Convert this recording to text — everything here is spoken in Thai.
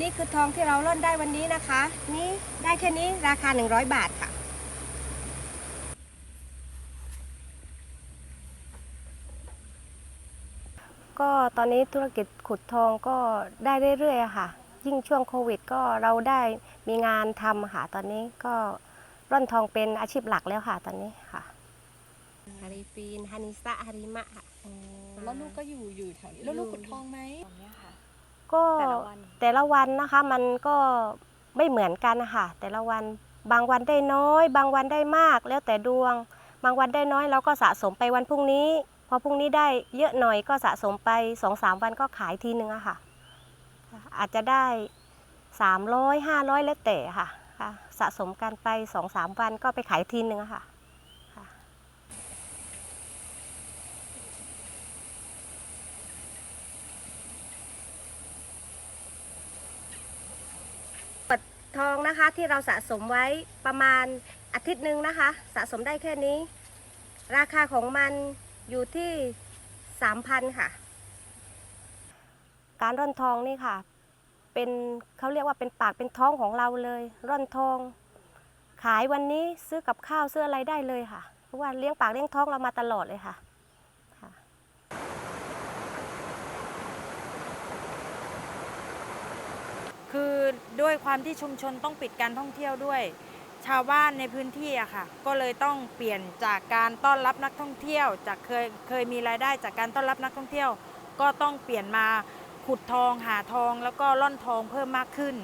นี่คือทองที่เราร่อนได้วันนี้นะคะ นี่ได้แค่นี้ราคา 100 บาทค่ะ ก็ตอนนี้ธุรกิจขุดทองก็ได้เรื่อยๆอะค่ะ ยิ่งช่วงโควิดก็เราได้มีงานทำอะค่ะตอนนี้ก็ร่อนทองเป็นอาชีพหลักแล้วค่ะตอนนี้ค่ะฮาริฟีนฮานิสะฮาริมะค่ะ แล้วลูกก็อยู่อยู่แถวนี้ แล้วลูกอยู่ขุดทองไหมตอนเนี้ยค่ะ ก็แต่ละวันแต่ละวันนะคะมันก็ไม่เหมือนกันนะคะแต่ละวันบางวันได้น้อย บางวันได้มาก แล้วแต่ดวง บางวันได้น้อยเราก็สะสมไปวันพรุ่งนี้ พอพรุ่งนี้ได้เยอะหน่อยก็สะสมไปสองสามวันก็ขายทีนึงอะค่ะ อาจจะได้สามร้อยห้าร้อยแล้วแต่ค่ะค่ะสะสมกันไปสองสามวันก็ไปขายทีนึงอะค่ะค่ะ ทองนะคะที่เราสะสมไว้ประมาณอาทิตย์หนึ่งนะคะ สะสมได้แค่นี้ ราคาของมันอยู่ที่สามพันค่ะ การร่อนทองนี่ค่ะ เป็นเขาเรียกว่าเป็นปากเป็นท้องของเราเลย ร่อนทอง ขายวันนี้ซื้อกับข้าวซื้ออะไรได้เลยค่ะ เพราะว่าเลี้ยงปากเลี้ยงท้องเรามาตลอดเลยค่ะค่ะ คือ ด้วยความที่ชุมชนต้องปิดการท่องเที่ยวด้วย ชาวบ้านในพื้นที่อะค่ะ ก็เลยต้องเปลี่ยนจากการต้อนรับนักท่องเที่ยว จากเคยเคยมีรายได้จากการต้อนรับนักท่องเที่ยว ก็ต้องเปลี่ยนมาขุดทองหาทองแล้วก็ล่อนทองเพิ่มมากขึ้น